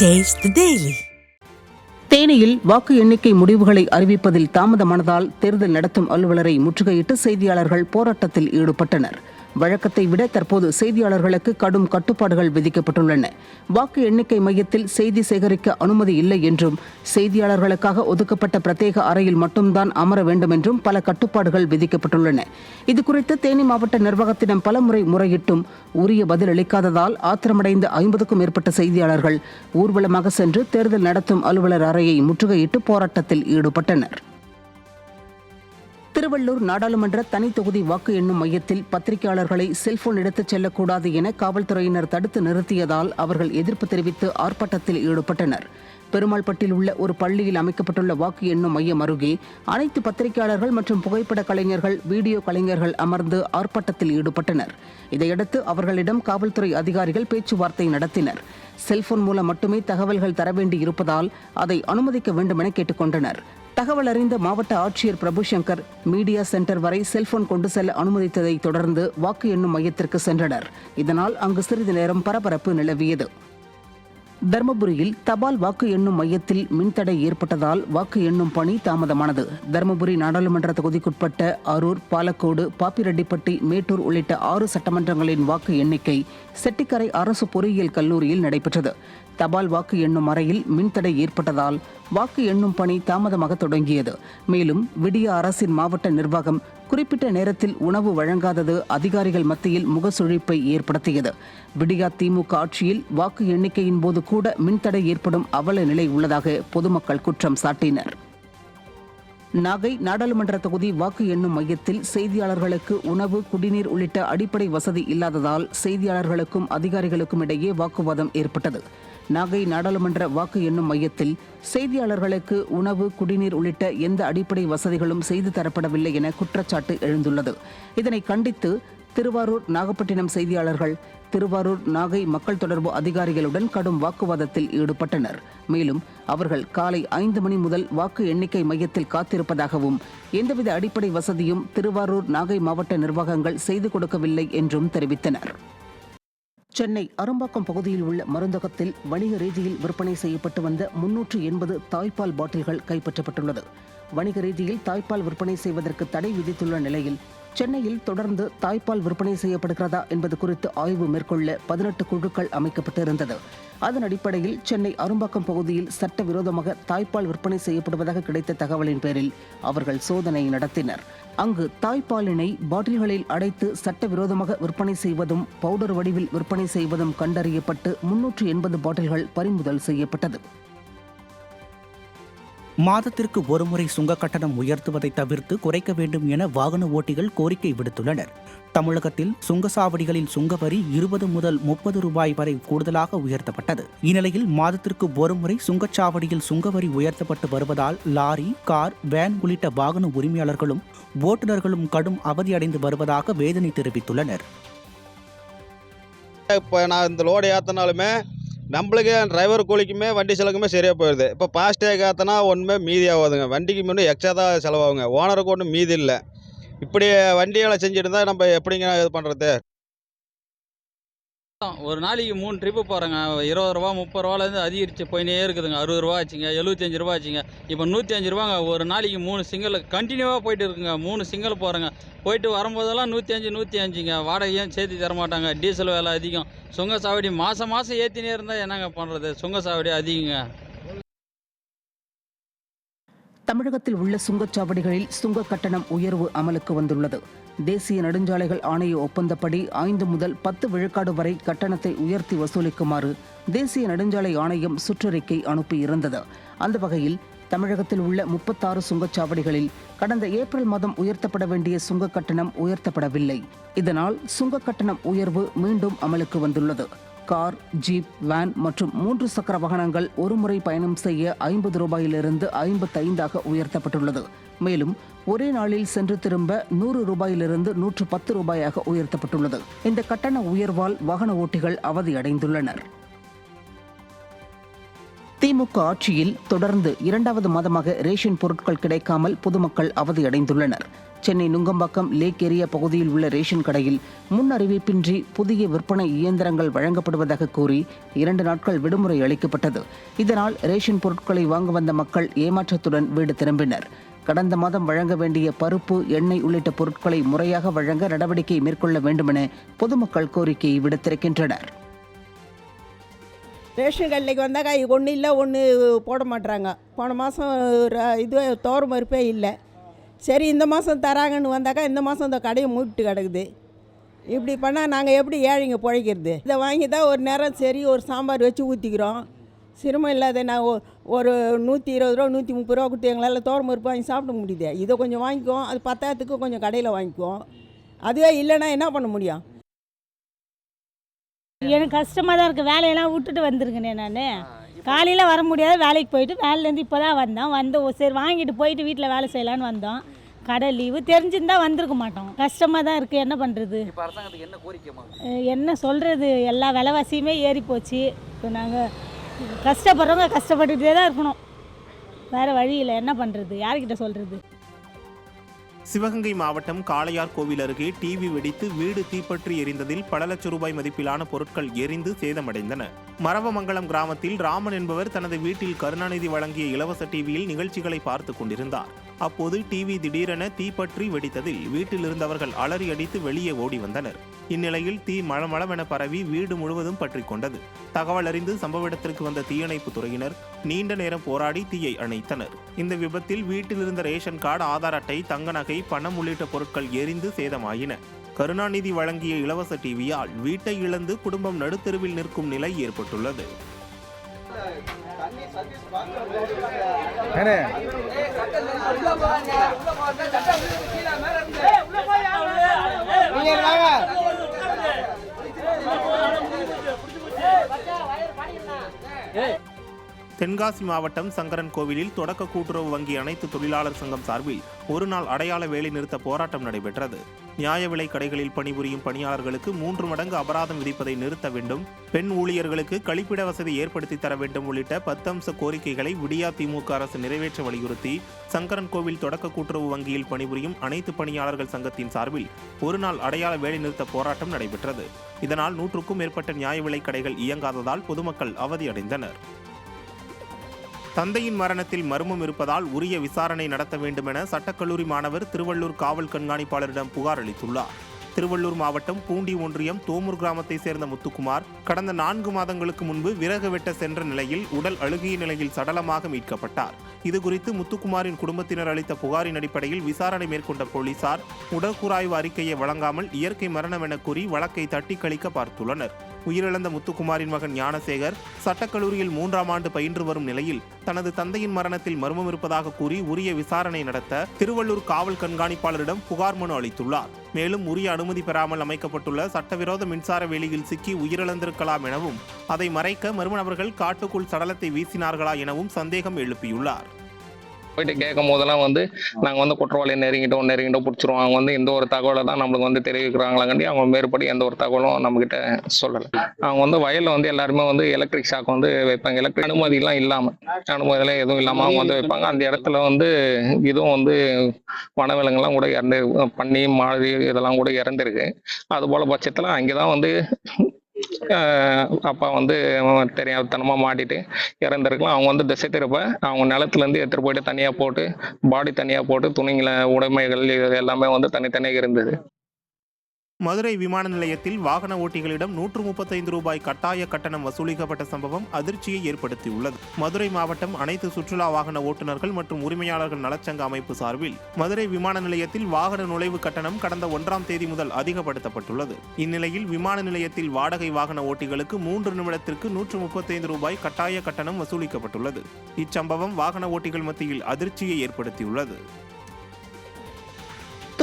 Taste daily தேனியில் வாக்கு எண்ணிக்கை முடிவுகளை அறிவிப்பதில் தாமதமானதால் தேர்தல் நடத்தும் அலுவலரை முற்றுகையிட்டு செய்தியாளர்கள் போராட்டத்தில் ஈடுபட்டனர். வழக்கத்தை விட தற்போது செய்தியாளர்களுக்கு கடும் கட்டுப்பாடுகள் விதிக்கப்பட்டுள்ளன. வாக்கு எண்ணிக்கை மையத்தில் செய்தி சேகரிக்க அனுமதி இல்லை என்றும் செய்தியாளர்களுக்காக ஒதுக்கப்பட்ட பிரத்யேக அறையில் மட்டும்தான் அமர வேண்டும் என்றும் பல கட்டுப்பாடுகள் விதிக்கப்பட்டுள்ளன. இதுகுறித்து தேனி மாவட்ட நிர்வாகத்திடம் பலமுறை முறையிட்டும் உரிய பதில் அளிக்காததால் ஆத்திரமடைந்த ஐம்பதுக்கும் மேற்பட்ட செய்தியாளர்கள் ஊர்வலமாக சென்று தேர்தல் நடத்தும் அலுவலர் அறையை முற்றுகையிட்டு போராட்டத்தில் ஈடுபட்டனர். திருவள்ளூர் நாடாளுமன்ற தனி தொகுதி வாக்கு எண்ணும் மையத்தில் பத்திரிகையாளர்களை செல்போன் எடுத்துச் செல்லக்கூடாது என காவல்துறையினர் தடுத்து நிறுத்தியதால் அவர்கள் எதிர்ப்பு தெரிவித்து ஆர்ப்பாட்டத்தில் ஈடுபட்டனர். பெருமாள்பட்டில் உள்ள ஒரு பள்ளியில் அமைக்கப்பட்டுள்ள வாக்கு எண்ணும் மையம் அருகே அனைத்து பத்திரிகையாளர்கள் மற்றும் புகைப்பட கலைஞர்கள் வீடியோ கலைஞர்கள் அமர்ந்து ஆர்ப்பாட்டத்தில் ஈடுபட்டனர். இதையடுத்து அவர்களிடம் காவல்துறை அதிகாரிகள் பேச்சுவார்த்தை நடத்தினர். செல்போன் மூலம் மட்டுமே தகவல்கள் தர வேண்டி இருப்பதால் அதை அனுமதிக்க வேண்டும் என கேட்டுக்கொண்டனர் தகவல் அறிந்த மாவட்ட ஆட்சியர் பிரபுசங்கர் மீடியா சென்டர் வரை செல்போன் கொண்டு செல்ல அனுமதித்ததை தொடர்ந்து வாக்கு எண்ணும் மையத்திற்கு சென்றனர். இதனால் அங்கு சிறிது நேரம் பரபரப்பு நிலவியது. தர்மபுரியில் தபால் வாக்கு எண்ணும் மையத்தில் மின்தடை ஏற்பட்டதால் வாக்கு எண்ணும் பணி தாமதமானது. தர்மபுரி நாடாளுமன்ற தொகுதிக்குட்பட்ட அரூர் பாலக்கோடு பாப்பிரெட்டிப்பட்டி மேட்டூர் உள்ளிட்ட ஆறு சட்டமன்றங்களின் வாக்கு எண்ணிக்கை செட்டிக்கரை அரசு பொறியியல் கல்லூரியில் நடைபெற்றது. தபால் வாக்கு எண்ணும் அறையில் மின்தடை ஏற்பட்டதால் வாக்கு எண்ணும் பணி தாமதமாக தொடங்கியது. மேலும் விடிய அரசின் மாவட்ட நிர்வாகம் குறிப்பிட்ட நேரத்தில் உணவு வழங்காதது அதிகாரிகள் மத்தியில் முகசுழிப்பை ஏற்படுத்தியது. விடியா திமுக ஆட்சியில் வாக்கு எண்ணிக்கையின் போது கூட மின்தடை ஏற்படும் அவல நிலை உள்ளதாக பொதுமக்கள் குற்றம் சாட்டினர். நாகை நாடாளுமன்ற தொகுதி வாக்கு எண்ணும் மையத்தில் செய்தியாளர்களுக்கு உணவு குடிநீர் உள்ளிட்ட அடிப்படை வசதி இல்லாததால் செய்தியாளர்களுக்கும் அதிகாரிகளுக்கும் இடையே வாக்குவாதம் ஏற்பட்டது. நாகை நாடாளுமன்ற வாக்கு எண்ணும் மையத்தில் செய்தியாளர்களுக்கு உணவு குடிநீர் உள்ளிட்ட எந்த அடிப்படை வசதிகளும் செய்து தரப்படவில்லை என குற்றச்சாட்டு எழுந்துள்ளது. இதனை கண்டித்து திருவாரூர் நாகப்பட்டினம் செய்தியாளர்கள் திருவாரூர் நாகை மக்கள் தொடர்பு அதிகாரிகளுடன் கடும் வாக்குவாதத்தில் ஈடுபட்டனர். மேலும் அவர்கள் காலை ஐந்து மணி முதல் வாக்கு எண்ணிக்கை மையத்தில் காத்திருப்பதாகவும் எந்தவித அடிப்படை வசதியும் திருவாரூர் நாகை மாவட்ட நிர்வாகங்கள் செய்து கொடுக்கவில்லை என்றும் தெரிவித்தனர். சென்னை அரும்பாக்கம் பகுதியில் உள்ள மருந்தகத்தில் வணிக ரீதியில் விற்பனை செய்யப்பட்டு வந்த முன்னூற்று எண்பது தாய்ப்பால் பாட்டில்கள் கைப்பற்றப்பட்டுள்ளது. வணிக ரீதியில் தாய்ப்பால் விற்பனை செய்வதற்கு தடை விதித்துள்ள நிலையில் சென்னையில் தொடர்ந்து தாய்ப்பால் விற்பனை செய்யப்படுகிறதா என்பது குறித்து ஆய்வு மேற்கொள்ள பதினெட்டு குழுக்கள் அமைக்கப்பட்டிருந்தது. அதன் அடிப்படையில் சென்னை அரும்பாக்கம் பகுதியில் சட்டவிரோதமாக தாய்ப்பால் விற்பனை செய்யப்படுவதாக கிடைத்த தகவலின் பேரில் அவர்கள் சோதனை நடத்தினர். அங்கு தாய்ப்பாலினை பாட்டில்களில் அடைத்து சட்டவிரோதமாக விற்பனை செய்வதும் பவுடர் வடிவில் விற்பனை செய்வதும் கண்டறியப்பட்டு முன்னூற்று எண்பது பாட்டில்கள் பறிமுதல் செய்யப்பட்டது. மாதத்திற்கு ஒருமுறை சுங்க கட்டணம் உயர்த்துவதை தவிர்த்து குறைக்க வேண்டும் என வாகன ஓட்டிகள் கோரிக்கை விடுத்துள்ளனர். தமிழகத்தில் சுங்கசாவடிகளில் சுங்கவரி இருபது முதல் முப்பது ரூபாய் வரை கூடுதலாக உயர்த்தப்பட்டது. இந்நிலையில் மாதத்திற்கு ஒருமுறை சுங்கச்சாவடியில் சுங்கவரி உயர்த்தப்பட்டு வருவதால் லாரி கார் வேன் உள்ளிட்ட வாகன உரிமையாளர்களும் ஓட்டுநர்களும் கடும் அவதியடைந்து வருவதாக வேதனை தெரிவித்துள்ளனர். இப்போ நான் இந்த லோடு ஏற்றினாலுமே நம்மளுக்கு டிரைவர் கூலிக்குமே வண்டி செலவுக்குமே சரியாக போயிடுது இப்போ ஃபாஸ்டேக் ஏற்றினா ஒன்றுமே மீதி ஆகாதுங்க. வண்டிக்கு முன்னே எக்ஸ்ட்ரா தான் செலவாகுங்க. ஓனருக்கு ஒன்றும் மீதி இல்லை. இப்படி வண்டியால் செஞ்சுட்டு இருந்தால் நம்ம எப்படிங்க இது பண்ணுறது ஒரு நாளைக்கு மூணு ட்ரிப்பு போகிறேங்க இருபது ரூபா முப்பது ரூபாலேருந்து அதிகரிச்சு போயினே இருக்குதுங்க. அறுபது ரூபா ஆச்சுங்க எழுபத்தஞ்சு ரூபா ஆச்சுங்க. இப்போ நூற்றி அஞ்சு ரூபாங்க ஒரு நாளைக்கு மூணு சிங்கிள் கண்டினியூவாக போயிட்டு இருக்குங்க. மூணு சிங்கிள் போகிறேங்க போயிட்டு வரும்போதெல்லாம் நூற்றி அஞ்சு நூற்றி அஞ்சுங்க வாடகையும் சேர்த்து தர மாட்டாங்க? டீசல் விலை அதிகம். சுங்க சாவடி மாதம் மாதம் ஏற்றினே இருந்தால் என்னங்க பண்ணுறது சுங்க சாவடி அதிகங்க. தமிழகத்தில் உள்ள சுங்கச்சாவடிகளில் சுங்க கட்டணம் உயர்வு அமலுக்கு வந்துள்ளது. தேசிய நெடுஞ்சாலைகள் ஆணைய ஒப்பந்தப்படி ஐந்து முதல் பத்து விழுக்காடு வரை கட்டணத்தை உயர்த்தி வசூலிக்குமாறு தேசிய நெடுஞ்சாலை ஆணையம் சுற்றறிக்கை அனுப்பியிருந்தது அந்த வகையில் தமிழகத்தில் உள்ள முப்பத்தாறு சுங்கச்சாவடிகளில் கடந்த ஏப்ரல் மாதம் உயர்த்தப்பட வேண்டிய சுங்க கட்டணம் உயர்த்தப்படவில்லை. இதனால் சுங்க கட்டணம் உயர்வு மீண்டும் அமலுக்கு வந்துள்ளது. கார் ஜீப் வேன் மற்றும் மூன்று சக்கர வாகனங்கள் ஒருமுறை பயணம் செய்ய ஐம்பது ரூபாயிலிருந்து ஐம்பத்தைந்தாக உயர்த்தப்பட்டுள்ளது. மேலும் ஒரே நாளில் சென்று திரும்ப நூறு ரூபாயிலிருந்து நூற்று பத்து ரூபாயாக உயர்த்தப்பட்டுள்ளது. இந்த கட்டண உயர்வால் வாகன ஓட்டிகள் அவதியடைந்துள்ளனர். திமுக ஆட்சியில் தொடர்ந்து இரண்டாவது மாதமாக ரேஷன் பொருட்கள் கிடைக்காமல் பொதுமக்கள் அவதியடைந்துள்ளனர். சென்னை நுங்கம்பாக்கம் லேக் ஏரியா பகுதியில் உள்ள ரேஷன் கடையில் முன் அறிவிப்பின்றி புதிய விற்பனை இயந்திரங்கள் வழங்கப்படுவதாக கூறி இரண்டு நாட்கள் விடுமுறை அளிக்கப்பட்டது. இதனால் ரேஷன் பொருட்களை வாங்க வந்த மக்கள் ஏமாற்றத்துடன் வீடு திரும்பினர். கடந்த மாதம் வழங்க வேண்டிய பருப்பு எண்ணெய் உள்ளிட்ட பொருட்களை முறையாக வழங்க நடவடிக்கை மேற்கொள்ள வேண்டுமென பொதுமக்கள் கோரிக்கை விடுத்திருக்கின்றனர். ரேஷன் கடைக்கு வந்தாக்கா ஒன்று இல்லை ஒன்று போட மாட்டுறாங்க போன மாதம் இது தோறும் மறுப்பே இல்லை. சரி இந்த மாதம் தராங்கன்னு வந்தாக்கா இந்த மாதம் இந்த கடையை மூடிட்டு கிடக்குது. இப்படி பண்ணால் நாங்கள் எப்படி ஏழைங்க பிழைக்கிறது? இதை வாங்கி தான் ஒரு நேரம் சரி ஒரு சாம்பார் வச்சு ஊற்றிக்கிறோம் சிரமம் இல்லாத நான் ஒ- ஒரு நூற்றி இருபது ரூபா நூற்றி முப்பது ரூபா கொடுத்து எங்களால் தோறு மறுப்பு வாங்கி சாப்பிட முடியுது. இதை கொஞ்சம் வாங்கிக்குவோம் அது பத்தாயிரத்துக்கு கொஞ்சம் கடையில் வாங்கிக்குவோம். அதுவே இல்லைன்னா என்ன பண்ண முடியும்? எனக்கு கஷ்டமாக தான் இருக்குது வேலையெல்லாம் விட்டுட்டு வந்திருக்கேனே நான். காலையில் வர முடியாது வேலைக்கு போயிட்டு வேலையிலேருந்து இப்போ தான் வந்தோம். வந்து சரி வாங்கிட்டு போயிட்டு வீட்டில் வேலை செய்யலான்னு வந்தோம். கடை லீவு தெரிஞ்சிருந்தா வந்திருக்க மாட்டோம். கஷ்டமாக தான் இருக்குது என்ன பண்ணுறது என்ன சொல்கிறது எல்லா விலைவாசியுமே ஏறி போச்சு. இப்போ நாங்கள் கஷ்டப்படுறவங்க கஷ்டப்பட்டுகிட்டே தான் இருக்கணும். வேறு வழி இல்லை. என்ன பண்ணுறது யார்கிட்ட சொல்கிறது சிவகங்கை மாவட்டம் காளையார் கோவில் அருகே டிவி வெடித்து வீடு தீப்பற்றி எரிந்ததில் பல லட்சம் ரூபாய் மதிப்பிலான பொருட்கள் எரிந்து சேதமடைந்தன. மரவமங்கலம் கிராமத்தில் ராமன் என்பவர் தனது வீட்டில் கருணாநிதி வழங்கிய இலவச டிவியில் நிகழ்ச்சிகளை பார்த்து கொண்டிருந்தார். அப்போது டிவி திடீரென தீப்பற்றி வெடித்ததில் வீட்டில் இருந்தவர்கள் அலறி அடித்து வெளியே ஓடி வந்தனர். இந்நிலையில் தீ மளமளவென பரவி வீடு முழுவதும் பற்றி கொண்டது. தகவல் அறிந்து சம்பவ இடத்திற்கு வந்த தீயணைப்பு துறையினர் நீண்ட நேரம் போராடி தீயை அணைத்தனர். இந்த விபத்தில் வீட்டில் இருந்த ரேஷன் கார்டு ஆதார் அட்டை தங்க நகை பணம் உள்ளிட்ட பொருட்கள் எரிந்து சேதமாயின. கருணாநிதி வழங்கிய இலவச டிவியால் வீட்டை இழந்து குடும்பம் நடுத்தெருவில் நிற்கும் நிலை ஏற்பட்டுள்ளது. ஏனே? நீங்க தென்காசி மாவட்டம் சங்கரன் கோவிலில் தொடக்க கூட்டுறவு வங்கி அனைத்து தொழிலாளர் சங்கம் சார்பில் ஒரு நாள் அடையாள வேலை நிறுத்த போராட்டம் நடைபெற்றது. நியாய விலை கடைகளில் பணிபுரியும் பணியாளர்களுக்கு மூன்று மடங்கு அபராதம் விதிப்பதை நிறுத்த வேண்டும். பெண் ஊழியர்களுக்கு கழிப்பிட வசதி ஏற்படுத்தி தர வேண்டும் உள்ளிட்ட பத்தம்ச கோரிக்கைகளை விடியா திமுக அரசு நிறைவேற்ற வலியுறுத்தி சங்கரன் கோவில் தொடக்க கூட்டுறவு வங்கியில் பணிபுரியும் அனைத்து பணியாளர்கள் சங்கத்தின் சார்பில் ஒரு நாள் அடையாள வேலை நிறுத்த போராட்டம் நடைபெற்றது. இதனால் நூற்றுக்கும் மேற்பட்ட நியாய விலை கடைகள் இயங்காததால் பொதுமக்கள் அவதியடைந்தனர் தந்தையின் மரணத்தில் மர்மம் இருப்பதால் உரிய விசாரணை நடத்த வேண்டுமென சட்டக்கல்லூரி மாணவர் திருவள்ளூர் காவல் கண்காணிப்பாளரிடம் புகார் அளித்துள்ளார். திருவள்ளூர் மாவட்டம் பூண்டி ஒன்றியம் தோமூர் கிராமத்தை சேர்ந்த முத்துக்குமார் கடந்த நான்கு மாதங்களுக்கு முன்பு விறகு வெட்ட சென்ற நிலையில் உடல் அழுகிய நிலையில் சடலமாக மீட்கப்பட்டார். இதுகுறித்து முத்துக்குமாரின் குடும்பத்தினர் அளித்த புகாரின் அடிப்படையில் விசாரணை மேற்கொண்ட போலீசார் உடற்கூராய்வு அறிக்கையை வழங்காமல் இயற்கை மரணம் என கூறி வழக்கை தட்டி கழிக்க பார்த்துள்ளனர். உயிரிழந்த முத்துக்குமாரின் மகன் ஞானசேகர் சட்டக்கல்லூரியில் மூன்றாம் ஆண்டு பயின்று வரும் நிலையில் தனது தந்தையின் மரணத்தில் மர்மம் இருப்பதாக கூறி உரிய விசாரணை நடத்த திருவள்ளூர் காவல் கண்காணிப்பாளரிடம் புகார் மனு அளித்துள்ளார். மேலும் உரிய அனுமதி பெறாமல் அமைக்கப்பட்டுள்ள சட்டவிரோத மின்சார வேலியில் சிக்கி உயிரிழந்திருக்கலாம் எனவும் அதை மறைக்க மர்ம நபர்கள் காட்டுக்குள் சடலத்தை வீசினார்களா எனவும் சந்தேகம் எழுப்பியுள்ளார். போயிட்டு கேட்கும் போதெல்லாம் வந்து நாங்கள் வந்து குற்றவாளியை நெருங்கிட்டோம் நெருங்கிட்டோம் பிடிச்சிருவோம். அவங்க வந்து எந்த ஒரு தகவலை தான் நம்மளுக்கு வந்து தெரிவிக்கிறாங்களாங்காண்டி அவங்க மேற்படி எந்த ஒரு தகவலும் நம்மக்கிட்ட சொல்லலை. அவங்க வந்து வயலில் வந்து எல்லாருமே வந்து எலக்ட்ரிக் ஷாக் வந்து வைப்பாங்க. எலக்ட்ரிக் அனுமதியெல்லாம் இல்லாமல் அனுமதிலாம் எதுவும் இல்லாமல் அவங்க வந்து வைப்பாங்க. அந்த இடத்துல வந்து இதுவும் வந்து வனவிலங்குலாம் கூட இறந்து பண்ணி மாதிரி இதெல்லாம் கூட இறந்துருக்கு. அது போல பட்சத்தில் அங்கே தான் வந்து அப்பா வந்து தெரியாதனமா மாட்டிட்டு இறந்துருக்கலாம். அவங்க வந்து திசை திருப்ப அவங்க நிலத்துல இருந்து எடுத்துட்டு போயிட்டு தனியா போட்டு பாடி தனியா போட்டு துணிங்களை உடைமைகள் இது எல்லாமே வந்து தனித்தனியாக இருந்தது. மதுரை விமான நிலையத்தில் வாகன ஓட்டிகளிடம் நூற்று முப்பத்தைந்து ரூபாய் கட்டாய கட்டணம் வசூலிக்கப்பட்ட சம்பவம் அதிர்ச்சியை ஏற்படுத்தியுள்ளது. மதுரை மாவட்டம் அனைத்து சுற்றுலா வாகன ஓட்டுநர்கள் மற்றும் உரிமையாளர்கள் நலச்சங்க அமைப்பு சார்பில் மதுரை விமான நிலையத்தில் வாகன நுழைவு கட்டணம் கடந்த ஒன்றாம் தேதி முதல் அதிகப்படுத்தப்பட்டுள்ளது. இந்நிலையில் விமான நிலையத்தில் வாடகை வாகன ஓட்டிகளுக்கு மூன்று நிமிடத்திற்கு நூற்று முப்பத்தைந்து ரூபாய் கட்டாய கட்டணம் வசூலிக்கப்பட்டுள்ளது. இச்சம்பவம் வாகன ஓட்டிகள் மத்தியில் அதிர்ச்சியை ஏற்படுத்தியுள்ளது.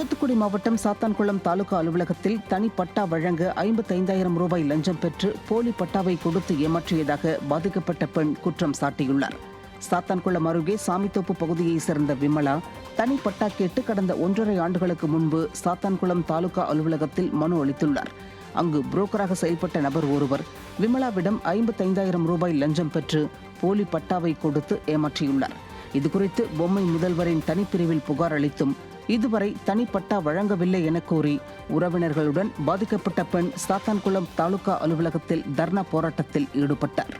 தூத்துக்குடி மாவட்டம் சாத்தான்குளம் தாலுகா அலுவலகத்தில் தனி பட்டா வழங்க ஐம்பத்தைந்தாயிரம் ரூபாய் லஞ்சம் பெற்று போலி பட்டாவை கொடுத்து ஏமாற்றியதாக பாதிக்கப்பட்ட பெண் குற்றம் சாட்டியுள்ளார். சாத்தான்குளம் அருகே சாமித்தோப்பு பகுதியைச் சேர்ந்த விமலா தனி பட்டா கேட்டு கடந்த ஒன்றரை ஆண்டுகளுக்கு முன்பு சாத்தான்குளம் தாலுகா அலுவலகத்தில் மனு அளித்துள்ளார். அங்கு புரோக்கராக செயல்பட்ட நபர் ஒருவர் விமலாவிடம் ஐம்பத்தைந்தாயிரம் ரூபாய் லஞ்சம் பெற்று போலி பட்டாவை கொடுத்து ஏமாற்றியுள்ளார். இதுகுறித்து பொம்மை முதல்வரின் தனிப்பிரிவில் புகார் அளித்தும் இதுவரை தனிப்பட்டா வழங்கவில்லை என கூறி உறவினர்களுடன் பாதிக்கப்பட்ட பெண் சாத்தான்குளம் தாலுகா அலுவலகத்தில் தர்ணா போராட்டத்தில் ஈடுபட்டார்.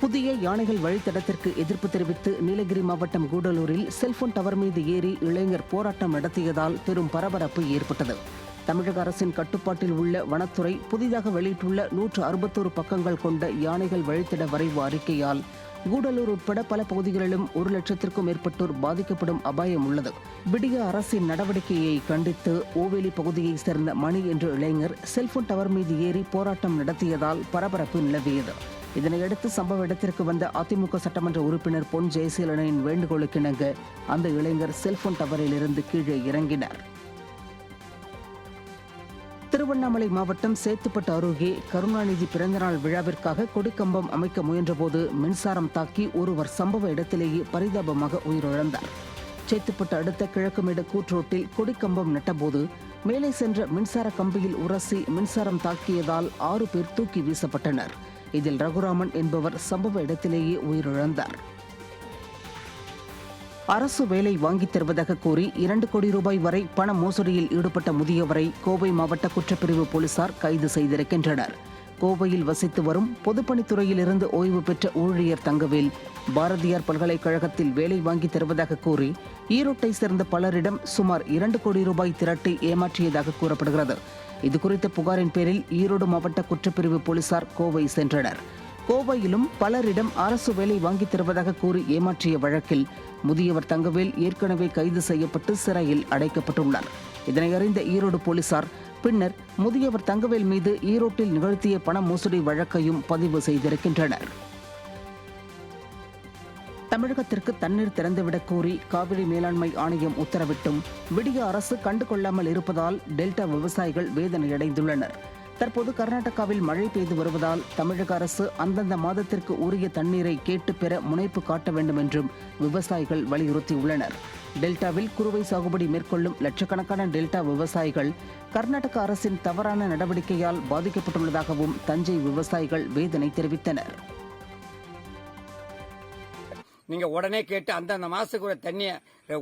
புதிய யானைகள் வழித்தடத்திற்கு எதிர்ப்பு தெரிவித்து நீலகிரி மாவட்டம் கூடலூரில் செல்போன் டவர் மீது ஏறி இளைஞர் போராட்டம் நடத்தியதால் பெரும் பரபரப்பு ஏற்பட்டது. தமிழக அரசின் கட்டுப்பாட்டில் உள்ள வனத்துறை புதிதாக வெளியிட்டுள்ள நூற்று அறுபத்தோரு பக்கங்கள் கொண்ட யானைகள் வழித்தட வரைவு அறிக்கையால் கூடலூர் உட்பட பல பகுதிகளிலும் ஒரு லட்சத்திற்கும் மேற்பட்டோர் பாதிக்கப்படும் அபாயம் உள்ளது. விடிய அரசின் நடவடிக்கையை கண்டித்து ஓவேலி பகுதியைச் சேர்ந்த மணி என்ற இளைஞர் செல்போன் டவர் மீது ஏறி போராட்டம் நடத்தியதால் பரபரப்பு நிலவியது. இதனையடுத்து சம்பவ இடத்திற்கு வந்த அதிமுக சட்டமன்ற உறுப்பினர் பொன் ஜெயசீலனின் வேண்டுகோளுக்கிணங்க அந்த இளைஞர் செல்போன் டவரில் இருந்து கீழே இறங்கினார். திருவண்ணாமலை மாவட்டம் சேத்துப்பட்டு அருகே கருணாநிதி பிறந்தநாள் விழாவிற்காக கொடிக்கம்பம் அமைக்க முயன்றபோது மின்சாரம் தாக்கி ஒருவர் சம்பவ இடத்திலேயே பரிதாபமாக உயிரிழந்தார். சேத்துப்பட்டு அடுத்த கிழக்குமேடு கூற்றோட்டில் கொடிக்கம்பம் நட்டபோது மேலே சென்ற மின்சார கம்பியில் உரசி மின்சாரம் தாக்கியதால் ஆறு பேர் தூக்கி வீசப்பட்டனர். இதில் ரகுராமன் என்பவர் சம்பவ இடத்திலேயே உயிரிழந்தார். அரசு வேலை வாங்கித் தருவதாக கூறி இரண்டு கோடி ரூபாய் வரை பண மோசடியில் ஈடுபட்ட முதியவரை கோவை மாவட்ட குற்றப்பிரிவு போலீசார் கைது செய்திருக்கின்றனர். கோவையில் வசித்து வரும் பொதுப்பணித்துறையில் இருந்து ஓய்வு பெற்ற ஊழியர் தங்கவேல் பாரதியார் பல்கலைக்கழகத்தில் வேலை வாங்கி தருவதாக கூறி ஈரோட்டை சேர்ந்த பலரிடம் சுமார் இரண்டு கோடி ரூபாய் திரட்டி ஏமாற்றியதாக கூறப்படுகிறது. இதுகுறித்த புகாரின் பேரில் ஈரோடு மாவட்ட குற்றப்பிரிவு போலீசார் கோவை சென்றனர். கோவையிலும் பலரிடம் அரசு வேலை வாங்கித் தருவதாக கூறி ஏமாற்றிய வழக்கில் முதியவர் தங்கவேல் ஏற்கனவே கைது செய்யப்பட்டு சிறையில் அடைக்கப்பட்டுள்ளார். இதனை அறிந்த ஈரோடு போலீசார் பின்னர் முதியவர் தங்கவேல் மீது ஈரோட்டில் நிகழ்த்திய பண மோசடி வழக்கையும் பதிவு செய்திருக்கின்றனர். தமிழகத்திற்கு தண்ணீர் திறந்துவிடக் கோரி காவிரி மேலாண்மை ஆணையம் உத்தரவிட்டும். விடிய அரசு கண்டுகொள்ளாமல் இருப்பதால் டெல்டா விவசாயிகள் வேதனையடைந்துள்ளனர். தற்போது கர்நாடகாவில் மழை பெய்து வருவதால் தமிழக அரசு அந்தந்த மாதத்திற்கு உரிய தண்ணீரை கேட்டு பெற முனைப்பு காட்ட வேண்டும் என்றும் விவசாயிகள் வலியுறுத்தியுள்ளனர். டெல்டாவில் குறுவை சாகுபடி மேற்கொள்ளும் லட்சக்கணக்கான டெல்டா விவசாயிகள் கர்நாடக அரசின் தவறான நடவடிக்கையால் பாதிக்கப்பட்டுள்ளதாகவும் தஞ்சை விவசாயிகள் வேதனை தெரிவித்தனர். நீங்கள் உடனே கேட்டு அந்தந்த மாதத்துக்கு ஒரு தண்ணியை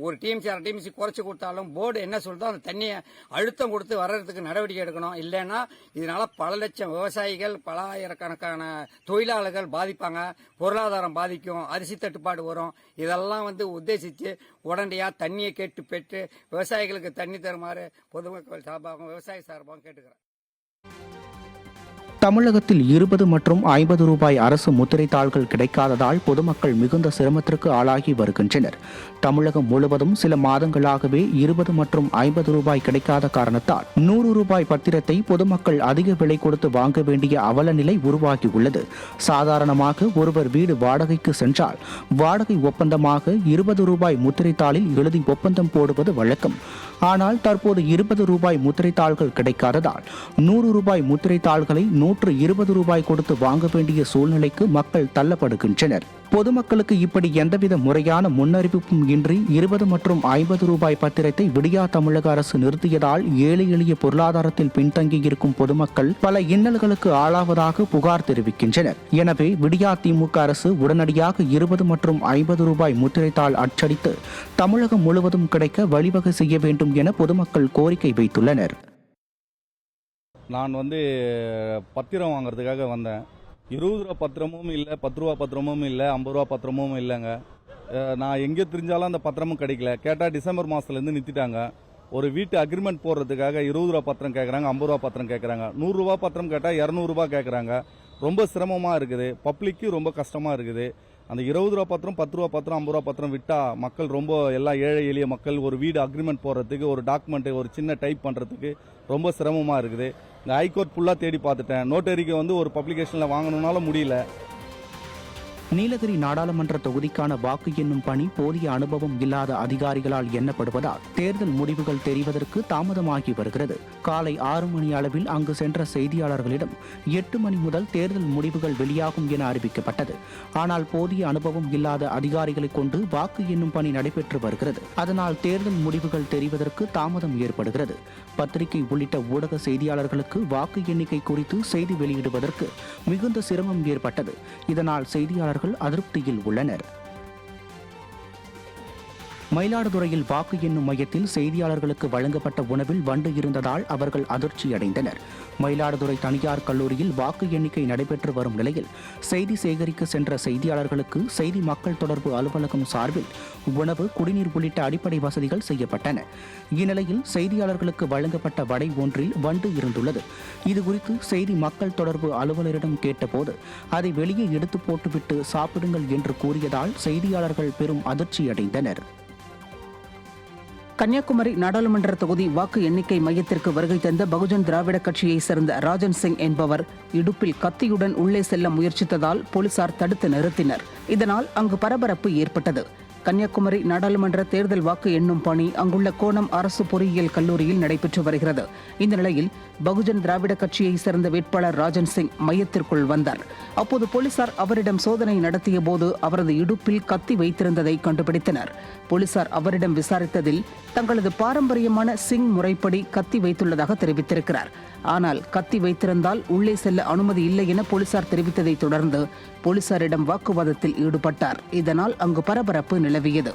ஒரு டிஎம்சி அரை டிஎம்சி குறைச்சி கொடுத்தாலும் போர்டு என்ன சொல்லுதோ அந்த தண்ணியை அழுத்தம் கொடுத்து வர்றதுக்கு நடவடிக்கை எடுக்கணும். இல்லைன்னா இதனால் பல லட்சம் விவசாயிகள் பல ஆயிரக்கணக்கான தொழிலாளர்கள் பாதிப்பாங்க. பொருளாதாரம் பாதிக்கும். அரிசி தட்டுப்பாடு வரும். இதெல்லாம் வந்து உத்தேசித்து உடனடியாக தண்ணியை கேட்டு பெற்று விவசாயிகளுக்கு தண்ணி தருமாறு பொதுமக்கள் சார்பாகவும் விவசாய சார்பாகவும் கேட்டுக்கிறேன். தமிழகத்தில் இருபது மற்றும் ஐம்பது ரூபாய் அரசு முத்திரை தாள்கள் கிடைக்காததால் பொதுமக்கள் மிகுந்த சிரமத்திற்கு ஆளாகி வருகின்றனர். தமிழகம் முழுவதும் சில மாதங்களாகவே இருபது மற்றும் ஐம்பது ரூபாய் கிடைக்காத காரணத்தால் நூறு ரூபாய் பத்திரத்தை பொதுமக்கள் அதிக விலை கொடுத்து வாங்க வேண்டிய அவல நிலை உருவாகியுள்ளது சாதாரணமாக ஒருவர் வீடு வாடகைக்கு சென்றால் வாடகை ஒப்பந்தமாக இருபது ரூபாய் முத்திரை தாளில் எழுதி ஒப்பந்தம் போடுவது வழக்கம். ஆனால் தற்போது இருபது ரூபாய் முத்திரை தாள்கள் கிடைக்காததால் நூறு ரூபாய் முத்திரை தாள்களை நூற்று இருபது ரூபாய் கொடுத்து வாங்க வேண்டிய சூழ்நிலைக்கு மக்கள் தள்ளப்படுகின்றனர். பொதுமக்களுக்கு இப்படி எந்தவித முறையான முன்னறிவிப்பும் இன்றி இருபது மற்றும் ஐம்பது ரூபாய் பத்திரத்தை விடியா தமிழக அரசு நிறுத்தியதால் ஏழை எளிய பொருளாதாரத்தில் பின்தங்கியிருக்கும் பொதுமக்கள் பல இன்னல்களுக்கு ஆளாவதாக புகார் தெரிவிக்கின்றனர். எனவே விடியா திமுக அரசு உடனடியாக இருபது மற்றும் ஐம்பது ரூபாய் முத்திரைத்தாள் அச்சடித்து தமிழகம் முழுவதும் கிடைக்க வழிவகை செய்ய வேண்டும் என பொதுமக்கள் கோரிக்கை வைத்துள்ளனர். நான் வந்து பத்திரம் வாங்குறதுக்காக வந்தேன். இருபது ரூபா பத்திரமும் இல்லை பத்து ரூபா பத்திரமும் இல்லை ஐம்பது ரூபா பத்திரமும் இல்லைங்க. நான் எங்கே தெரிஞ்சாலும் அந்த பத்திரமும் கிடைக்கல. கேட்டால் டிசம்பர் மாதத்துலேருந்து நிறுத்திட்டாங்க. ஒரு வீட்டு அக்ரிமெண்ட் போடுறதுக்காக இருபது ரூபா பத்திரம் கேட்குறாங்க ஐம்பது ரூபா பத்திரம் கேட்குறாங்க நூறுரூவா பத்திரம் கேட்டால் இரநூறுபா கேட்குறாங்க ரொம்ப சிரமமாக இருக்குது. பப்ளிக்கு ரொம்ப கஷ்டமாக இருக்குது. அந்த இருபது ரூபா பத்திரம் பத்து ரூபா பத்திரம் ஐம்பது ரூபா பத்திரம் விட்டால் மக்கள் ரொம்ப எல்லா ஏழை எளிய மக்கள் ஒரு வீடு அக்ரிமெண்ட் போடுறதுக்கு ஒரு டாக்குமெண்ட் ஒரு சின்ன டைப் பண்ணுறதுக்கு ரொம்ப சிரமமாக இருக்குது. இந்த ஹைகோர்ட் ஃபுல்லாக தேடி பார்த்துட்டேன். நோட்டரிக்கை வந்து ஒரு பப்ளிகேஷனில் வாங்கணும்னாலும் முடியல. நீலகிரி நாடாளுமன்ற தொகுதிக்கான வாக்கு எண்ணும் பணி போதிய அனுபவம் இல்லாத அதிகாரிகளால் எண்ணப்படுவதால் தேர்தல் முடிவுகள் தெரிவதற்கு தாமதமாகி வருகிறது. காலை ஆறு மணி அளவில் அங்கு சென்ற செய்தியாளர்களிடம் எட்டு மணி முதல் தேர்தல் முடிவுகள் வெளியாகும் என அறிவிக்கப்பட்டது. ஆனால் போதிய அனுபவம் இல்லாத அதிகாரிகளை கொண்டு வாக்கு எண்ணும் பணி நடைபெற்று வருகிறது. அதனால் தேர்தல் முடிவுகள் தெரிவதற்கு தாமதம் ஏற்படுகிறது. பத்திரிகை உள்ளிட்ட ஊடக செய்தியாளர்களுக்கு வாக்கு எண்ணிக்கை குறித்து செய்தி வெளியிடுவதற்கு மிகுந்த சிரமம் ஏற்பட்டது. இதனால் செய்தியாளர்கள் அதிருப்தியில் உள்ளனர். மயிலாடுதுறையில் வாக்கு எண்ணும் மையத்தில் செய்தியாளர்களுக்கு வழங்கப்பட்ட உணவில் வண்டு இருந்ததால் அவர்கள் அதிர்ச்சியடைந்தனர். மயிலாடுதுறை தனியார் கல்லூரியில் வாக்கு எண்ணிக்கை நடைபெற்று வரும் நிலையில் செய்தி சேகரிக்க சென்ற செய்தியாளர்களுக்கு செய்தி மக்கள் தொடர்பு அலுவலகம் சார்பில் உணவு குடிநீர் உள்ளிட்ட அடிப்படை வசதிகள் செய்யப்பட்டன. இந்நிலையில் செய்தியாளர்களுக்கு வழங்கப்பட்ட வடை ஒன்றில் வண்டு இருந்துள்ளது. இதுகுறித்து செய்தி மக்கள் தொடர்பு அலுவலரிடம் கேட்டபோது அதை வெளியே எடுத்து போட்டுவிட்டு சாப்பிடுங்கள் என்று கூறியதால் செய்தியாளர்கள் பெரும் அதிர்ச்சியடைந்தனர். கன்னியாகுமரி நாடாளுமன்ற தொகுதி வாக்கு எண்ணிக்கை மையத்திற்கு வருகை தந்த பகுஜன் திராவிட கட்சியைச் சேர்ந்த ராஜன் சிங் என்பவர் இடுப்பில் கத்தியுடன் உள்ளே செல்ல முயற்சித்ததால் போலீசார் தடுத்து நிறுத்தினர். இதனால் அங்கு பரபரப்பு ஏற்பட்டது. கன்னியாகுமரி நாடாளுமன்ற தேர்தல் வாக்கு எண்ணும் பணி அங்குள்ள கோணம் அரசு பொறியியல் கல்லூரியில் நடைபெற்று வருகிறது. இந்த நிலையில் பகுஜன் திராவிட கட்சியைச் சேர்ந்த வேட்பாளர் ராஜன் சிங் மையத்திற்குள் வந்தார். அப்போது போலீசார் அவரிடம் சோதனை நடத்திய போது அவரது இடுப்பில் கத்தி வைத்திருந்ததை கண்டுபிடித்தனர். போலீசார் அவரிடம் விசாரித்ததில் தங்களது பாரம்பரியமான சிங் முறைப்படி கத்தி வைத்துள்ளதாக தெரிவித்திருக்கிறார். ஆனால் கத்தி வைத்திருந்தால் உள்ளே செல்ல அனுமதி இல்லை என போலீசார் தெரிவித்ததை தொடர்ந்து போலீசாரிடம் வாக்குவாதத்தில் ஈடுபட்டார். இதனால் அங்கு பரபரப்பு நிலவியது.